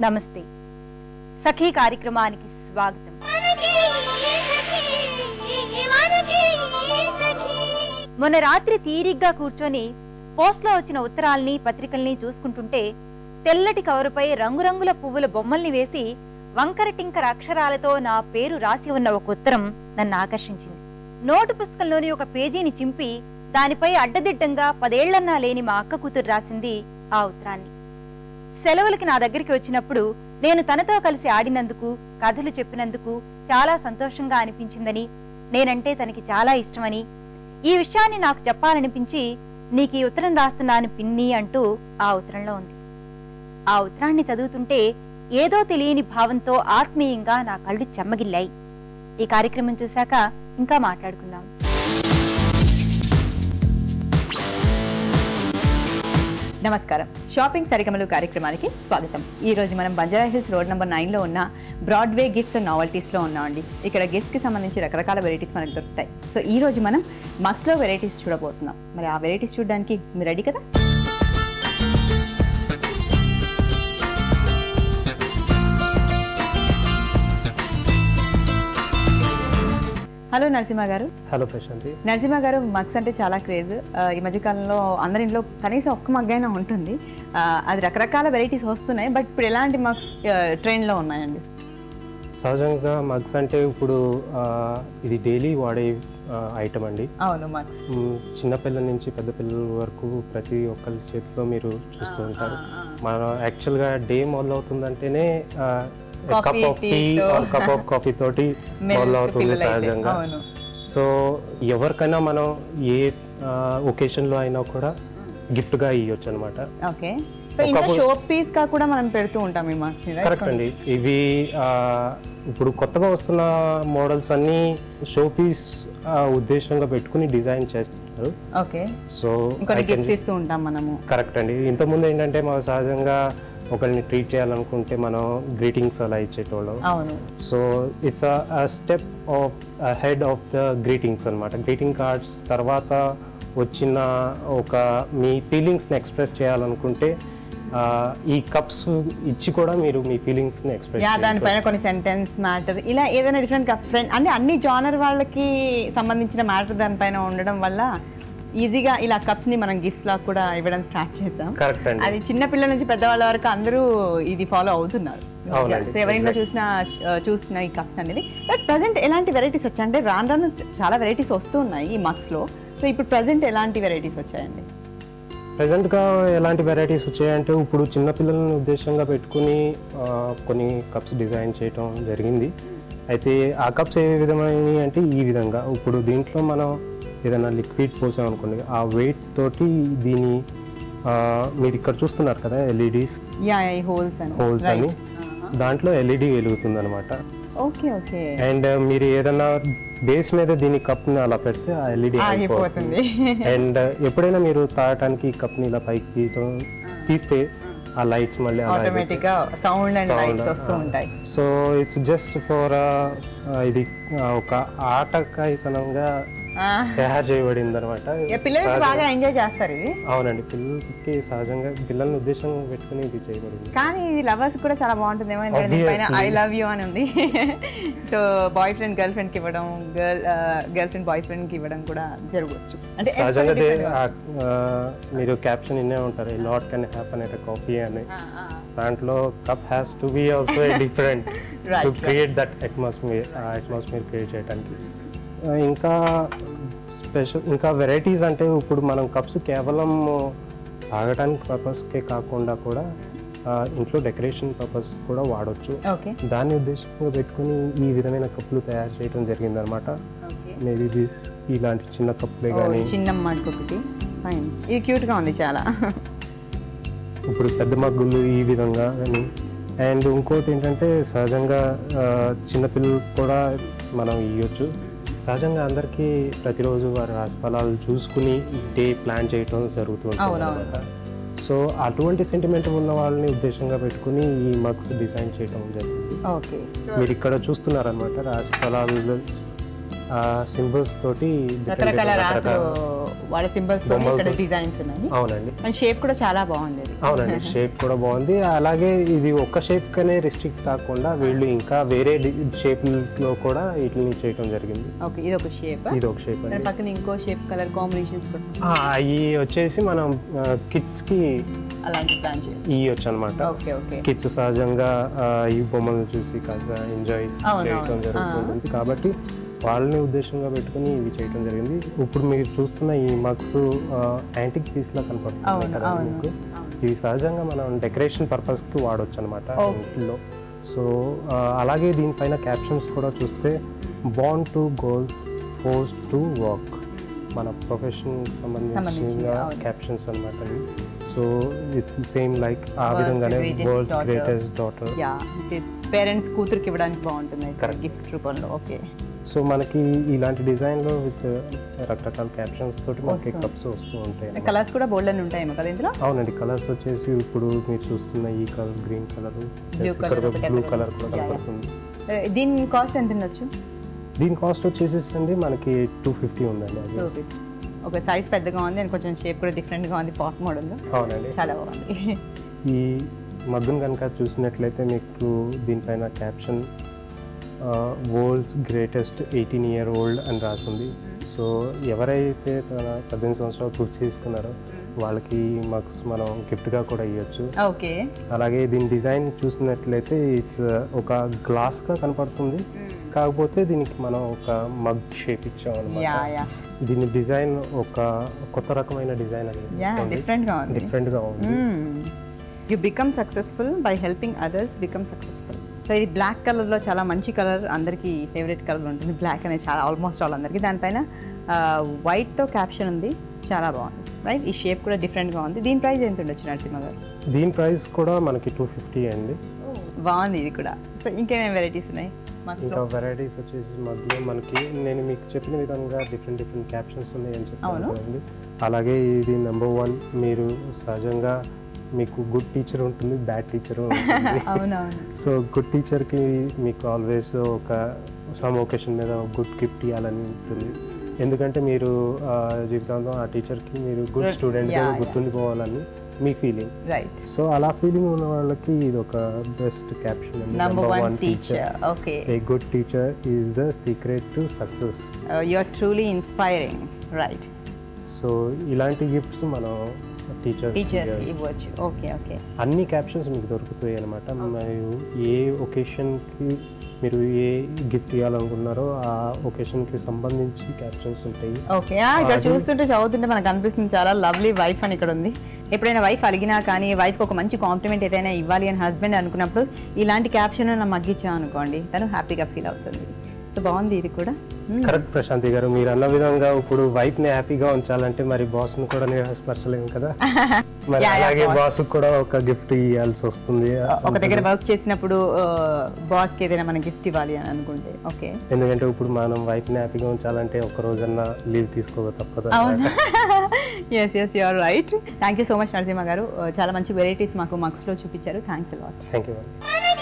నమస్తే. సఖీ కార్యక్రమానికి స్వాగతం. మొన్న రాత్రి తీరిగ్గా కూర్చొని పోస్ట్లో వచ్చిన ఉత్తరాల్ని పత్రికల్ని చూసుకుంటుంటే తెల్లటి కవరుపై రంగురంగుల పువ్వుల బొమ్మల్ని వేసి వంకర టింకర అక్షరాలతో నా పేరు రాసి ఉన్న ఒక ఉత్తరం నన్ను ఆకర్షించింది. నోటు పుస్తకంలోని ఒక పేజీని చింపి దానిపై అడ్డదిడ్డంగా పదేళ్ళన్నా లేని మా అక్క కూతురు రాసింది ఆ ఉత్తరాన్ని. సెలవులకి నా దగ్గరికి వచ్చినప్పుడు నేను తనతో కలిసి ఆడినందుకు కథలు చెప్పినందుకు చాలా సంతోషంగా అనిపించిందని నేనంటే తనకి చాలా ఇష్టమని ఈ విషయాన్ని నాకు చెప్పాలనిపించి నీకు ఈ ఉత్తరం రాస్తున్నాను పిన్ని అంటూ ఆ ఉత్తరంలో ఉంది. ఆ ఉత్తరాన్ని చదువుతుంటే ఏదో తెలియని భావంతో ఆత్మీయంగా నా కళ్ళు చెమ్మగిల్లాయి. ఈ కార్యక్రమం చూశాక ఇంకా మాట్లాడుకుందాం. నమస్కారం. షాపింగ్ సరిగమలు కార్యక్రమానికి స్వాగతం. ఈ రోజు మనం బంజారా హిల్స్ రోడ్ నెంబర్ నైన్లో ఉన్న బ్రాడ్వే గిఫ్ట్స్ అండ్ నావల్టీస్లో ఉన్నామండి. ఇక్కడ గిఫ్ట్స్కి సంబంధించి రకరకాల వెరైటీస్ మనకు దొరుకుతాయి. సో ఈ రోజు మనం మక్స్లో వెరైటీస్ చూడబోతున్నాం. మరి ఆ వెరైటీస్ చూడడానికి మీరు రెడీ కదా? హలో నరసింహ గారు. హలో ప్రశాంతి. నరసింహ గారు మగ్స్ అంటే చాలా క్రేజ్. ఈ మధ్యకాలంలో అందరి ఇంట్లో కనీసం ఒక్క మగ్ అయినా ఉంటుంది. అది రకరకాల వెరైటీస్ వస్తున్నాయి. బట్ ఇప్పుడు ఎలాంటి మగ్స్ ట్రెండ్లో ఉన్నాయండి? సహజంగా మగ్స్ అంటే ఇప్పుడు ఇది డైలీ వాడే ఐటమ్ అండి. అవును చిన్నపిల్లల నుంచి పెద్ద పిల్లల వరకు ప్రతి ఒక్కరి చేతిలో మీరు చూస్తూ ఉంటారు. మన యాక్చువల్గా డే మొదలవుతుందంటేనే కప్ ఆఫ్ టీ తో. కప్ ఆఫ్ కాఫీ తోటి మొదలవుతుంది సహజంగా. అవును. సో ఎవరికైనా మనం ఏ ఒకేషన్లో అయినా కూడా గిఫ్ట్గా ఇవ్వచ్చు అనమాట ఓకే షో పీస్గా కూడా మనం పెడుతూ ఉంటాం ఈ కరెక్ట్ అండి. ఇవి ఇప్పుడు కొత్తగా వస్తున్న మోడల్స్ అన్ని షో పీస్ ఉద్దేశంగా పెట్టుకుని డిజైన్ చేస్తున్నారు. ఓకే. సో గిఫ్ట్స్ ఇస్తూ ఉంటాం మనము. కరెక్ట్ అండి. ఇంతకుముందు ఏంటంటే మనం సహజంగా ఒకరిని ట్రీట్ చేయాలనుకుంటే మనం గ్రీటింగ్స్ అలా ఇచ్చేటోళ్ళం. So it's a step of head of the greetings అనమాట గ్రీటింగ్ కార్డ్స్ తర్వాత వచ్చిన ఒక మీ ఫీలింగ్స్ని ఎక్స్ప్రెస్ చేయాలనుకుంటే ఈ కప్స్ ఇచ్చి కూడా మీరు మీ ఎక్స్ప్రెస్ యా దానిపైన కొన్ని సెంటెన్స్ మ్యాటర్ ఇలా ఏదైనా డిఫరెంట్ ఫ్రెండ్ అంటే అన్ని జానర్ వాళ్ళకి సంబంధించిన మ్యాటర్ దానిపైన ఉండడం వల్ల ఈజీగా ఇలా కప్స్ని మనం గిఫ్ట్స్ లాగా కూడా ఇవ్వడం స్టార్ట్ చేసాం. అది చిన్న పిల్లల నుంచి పెద్దవాళ్ళ వరకు అందరూ ఇది ఫాలో అవుతున్నారు. ఎవరింట్లో చూసినా చూస్తున్న ఈ కప్స్ అనేది. బట్ ప్రజెంట్ ఎలాంటి వెరైటీస్ వచ్చాయి? అంటే రాను రాను చాలా వెరైటీస్ వస్తూ ఉన్నాయి ఈ మగ్స్లో. సో ఇప్పుడు ప్రజెంట్ ఎలాంటి వెరైటీస్ వచ్చాయండి? ప్రజెంట్గా ఎలాంటి వెరైటీస్ వచ్చాయంటే ఇప్పుడు చిన్నపిల్లలని ఉద్దేశంగా పెట్టుకుని కొన్ని కప్స్ డిజైన్ చేయటం జరిగింది. అయితే ఆ కప్స్ ఏ విధమైనవి అంటే ఈ విధంగా. ఇప్పుడు దీంట్లో మనం ఏదైనా లిక్విడ్ పోసామనుకోండి ఆ వెయిట్ తోటి దీని మీరు ఇక్కడ చూస్తున్నారు కదా ఎల్ఈడీస్ ఈ హోల్స్ అని. అని. దాంట్లో ఎల్ఈడి వెలుగుతుంది అనమాట ఓకే ఓకే అండ్ మీరు ఏదైనా బేస్ మీద దీని కప్ని అలా పెడితే ఆ ఎల్ఈడి ఆగిపోతుంది. అండ్ ఎప్పుడైనా మీరు తాగటానికి ఈ కప్ని ఇలా పైకి తీయటం తీస్తే ఆ లైట్స్ మళ్ళీ ఆటోమేటిక్గా సౌండ్ అండ్ లైట్స్ వస్తూ ఆ. ఉంటాయి. సో ఇట్స్ జస్ట్ ఫర్ ఇది ఒక ఆటకాయితనంగా. తయారు చేయబడింది అనమాట పిల్లలు బాగా ఎంజాయ్ చేస్తారు ఇది అవునండి పిల్లలకి సహజంగా పిల్లల్ని ఉద్దేశం పెట్టుకుని ఇది చేయబడింది. కానీ ఇది లవర్స్ కూడా చాలా బాగుంటుందేమో పైన ఐ. లవ్ యూ అని ఉంది. సో బాయ్ ఫ్రెండ్ గర్ల్ ఫ్రెండ్కి ఇవ్వడం గర్ల్ గర్ల్ ఫ్రెండ్ బాయ్ ఫ్రెండ్కి ఇవ్వడం కూడా జరగవచ్చు. అంటే సహజంగా మీరు క్యాప్షన్ ఇన్నే ఉంటారు lot can happen at coffee అని. దాంట్లో cup has to be also different too. Create that atmosphere ఆ అట్మాస్ఫియర్ క్రియేట్ చేయడానికి ఇంకా స్పెషల్ ఇంకా వెరైటీస్ అంటే ఇప్పుడు మనం కప్స్ కేవలం తాగడానికి పర్పస్కే కాకుండా కూడా ఇంట్లో డెకరేషన్ పర్పస్ కూడా వాడొచ్చు. దాన్ని ఉద్దేశంగా పెట్టుకుని ఈ విధమైన కప్పులు తయారు చేయడం జరిగిందనమాట ఓకే. మేబీ దిస్ ఇలాంటి చిన్న కప్పులే కానీ చిన్న ఒకటి. ఫైన్ ఇది క్యూట్గా ఉంది చాలా. ఇప్పుడు పెద్ద మగ్గులు ఈ విధంగా అని. అండ్ ఇంకోటి ఏంటంటే సహజంగా చిన్నపిల్లలు కూడా మనం ఇవ్వచ్చు సహజంగా అందరికీ ప్రతిరోజు వారి రాశిఫలాలు చూసుకుని డే ప్లాన్ చేయటం జరుగుతూ ఉంటుంది అవునవును. అనమాట సో అటువంటి సెంటిమెంట్ ఉన్న వాళ్ళని ఉద్దేశంగా పెట్టుకుని ఈ మగ్స్ డిజైన్ చేయటం జరిగింది ఓకే. మీరు ఇక్కడ చూస్తున్నారనమాట రాశి ఫలాలు సింబల్స్ తోటి రకరకాల వాళ్ళ సింబల్స్. ఇక్కడ డిజైన్స్ ఉన్నాయి. అవునండి. అండ్ షేప్ కూడా చాలా బాగుంది. అవునండి షేప్ కూడా బాగుంది. అలాగే ఇది ఒక్క షేప్ కనే రిస్ట్రిక్ట్ కాకుండా వీళ్ళు ఇంకా వేరే షేప్లో కూడా వీటిని చేయటం జరిగింది. ఓకే ఇది ఒక షేప్ ఇది ఒక షేప్ అండి. పక్కన ఇంకో షేప్ కలర్ కాంబినేషన్స్ కూడా అవి వచ్చేసి మనం కిడ్స్కి అలాంటి ప్లాన్ చేయాలి. ఇవి వచ్చు అనమాట ఓకే ఓకే. కిడ్స్ సహజంగా ఈ బొమ్మలు చూసి కాస్త ఎంజాయ్ అవును. జరుగుతుంది. కాబట్టి వాళ్ళని ఉద్దేశంగా పెట్టుకుని ఇవి చేయటం జరిగింది ఇప్పుడు మీరు చూస్తున్న ఈ మగ్స్ యాంటిక్ పీస్ లా కనపడుతుంది మీకు. ఇవి సహజంగా మనం డెకరేషన్ పర్పస్కి వాడొచ్చు అనమాట. ఇంట్లో సో అలాగే దీనిపైన క్యాప్షన్స్ కూడా చూస్తే bond to goal force to work మన ప్రొఫెషన్ సంబంధించిన. క్యాప్షన్స్ అనమాట సో ఇట్స్ సేమ్ లైక్ ఆ విధంగానే వరల్డ్స్. గ్రేటెస్ట్ డాటర్ పేరెంట్స్ కూతురికి ఇవ్వడానికి బాగుంటుంది. గిఫ్ట్ రూపంలో ఓకే సో మనకి ఇలాంటి డిజైన్లో విత్ రకరకాల క్యాప్షన్స్ తోటి మనకి. కప్స్ వస్తూ ఉంటాయి. కలర్స్ కూడా బోల్డ్ అని ఉంటాయేమో కదా ఇందులో అవునండి కలర్స్ వచ్చేసి ఇప్పుడు మీరు చూస్తున్న ఈ colour green colour blue. Colour కూడా. కనపడుతుంది Eh, దీని కాస్ట్ ఎంత ఉండొచ్చు దీని కాస్ట్ వచ్చేసి అండి మనకి టూ ఫిఫ్టీ ఉందండి అది ఒక సైజ్ పెద్దగా ఉంది అండ్ కొంచెం షేప్ కూడా డిఫరెంట్గా ఉంది పాట్ మోడల్లో అవునండి చాలా బాగుంది ఈ మగ్గును కనుక చూసినట్లయితే మీకు దీనిపైన caption world's greatest eighteen year old అని రాసింది. సో ఎవరైతే తన పద్దెనిమిది సంవత్సరాలు పూర్తి చేసుకున్నారో వాళ్ళకి మగ్స్ మనం గిఫ్ట్గా కూడా ఇవ్వచ్చు ఓకే. అలాగే దీని డిజైన్ చూసినట్లయితే ఇట్స్ ఒక గ్లాస్గా కనపడుతుంది. కాకపోతే దీనికి మనం ఒక మగ్ షేప్ ఇచ్చాం అనమాట దీని డిజైన్ ఒక కొత్త రకమైన డిజైన్ అనేది డిఫరెంట్గా ఉంది. డిఫరెంట్గా ఉంది. You become successful by helping others become successful so ఇది బ్లాక్ కలర్లో చాలా మంచి కలర్ అందరికీ ఫేవరెట్ కలర్ ఉంటుంది. బ్లాక్ అనేది చాలా ఆల్మోస్ట్ ఆల్ అందరికీ దానిపైన వైట్తో క్యాప్షన్ ఉంది. చాలా బాగుంది. రైట్ ఈ షేప్ కూడా డిఫరెంట్గా ఉంది. దీని ప్రైస్ ఎంత ఉండొచ్చు నరసింహ గారు? దీని ప్రైస్ కూడా మనకి టూ ఫిఫ్టీ అండి. బాగుంది ఇది కూడా. సో ఇంకేమేమి వెరైటీస్ ఉన్నాయి ఇంకా వెరైటీస్ వచ్చేసి మధ్యలో మనకి నేను మీకు చెప్పిన విధంగా డిఫరెంట్ డిఫరెంట్ క్యాప్షన్స్ ఉన్నాయని చెప్పాను అలాగే ఇది నెంబర్ వన్ మీరు సహజంగా మీకు గుడ్ టీచర్ ఉంటుంది బ్యాడ్ టీచర్ సో గుడ్ టీచర్కి మీకు ఆల్వేస్ ఒక సమ్ ఒకేషన్ మీద గుడ్ గిఫ్ట్ ఇవ్వాలని ఉంటుంది. ఎందుకంటే మీరు ఆ, జీవితాంతం ఆ టీచర్కి మీరు good Good. Student Yeah, yeah. గుర్తుండిపోవాలని మీ ఫీలింగ్ రైట్ సో అలా ఫీలింగ్ ఉన్న వాళ్ళకి ఇది ఒక best caption number one teacher okay a good teacher is the secret to success you are truly inspiring right so ఇలాంటి గిఫ్ట్స్ మనం టీచర్స్ టీచర్స్ ఇవ్వచ్చు ఓకే ఓకే అన్ని క్యాప్షన్స్ మీకు దొరుకుతాయి అనమాట మరియు ఏ ఒకేషన్కి మీరు ఏ గిఫ్ట్ ఇవ్వాలనుకున్నారో ఆ ఒకేషన్కి సంబంధించి క్యాప్షన్స్ ఉంటాయి. ఓకే ఇక్కడ చూస్తుంటే చదువుతుంటే మనకు అనిపిస్తుంది చాలా లవ్లీ వైఫ్ అని ఇక్కడ ఉంది. ఎప్పుడైనా వైఫ్ అడిగినా కానీ వైఫ్కి ఒక మంచి కాంప్లిమెంట్ ఏదైనా ఇవ్వాలి అని హస్బెండ్ అనుకున్నప్పుడు ఇలాంటి క్యాప్షన్ నా మగ్గిచ్చా అనుకోండి. తను హ్యాపీగా ఫీల్ అవుతుంది. బాగుంది ఇది కూడా. కరెక్ట్ ప్రశాంతి గారు మీరు అన్న విధంగా ఇప్పుడు వైఫ్ని హ్యాపీగా ఉంచాలంటే మరి బాస్ని కూడా నిరాశపరచలేము కదా. మరి అలాగే. బాస్ కూడా ఒక గిఫ్ట్ ఇవ్వాల్సి వస్తుంది. ఒక దగ్గర వర్క్ చేసినప్పుడు బాస్కి ఏదైనా మనం గిఫ్ట్ ఇవ్వాలి అని అనుకుంటే ఓకే ఎందుకంటే ఇప్పుడు మనం వైఫ్ని హ్యాపీగా ఉంచాలంటే ఒక రోజన్నా లీవ్ తీసుకోక తప్పదు yes yes you're right thank you so much Narasimha garu. చాలా మంచి వెరైటీస్ మాకు మక్స్లో చూపించారు. Thanks a lot thank you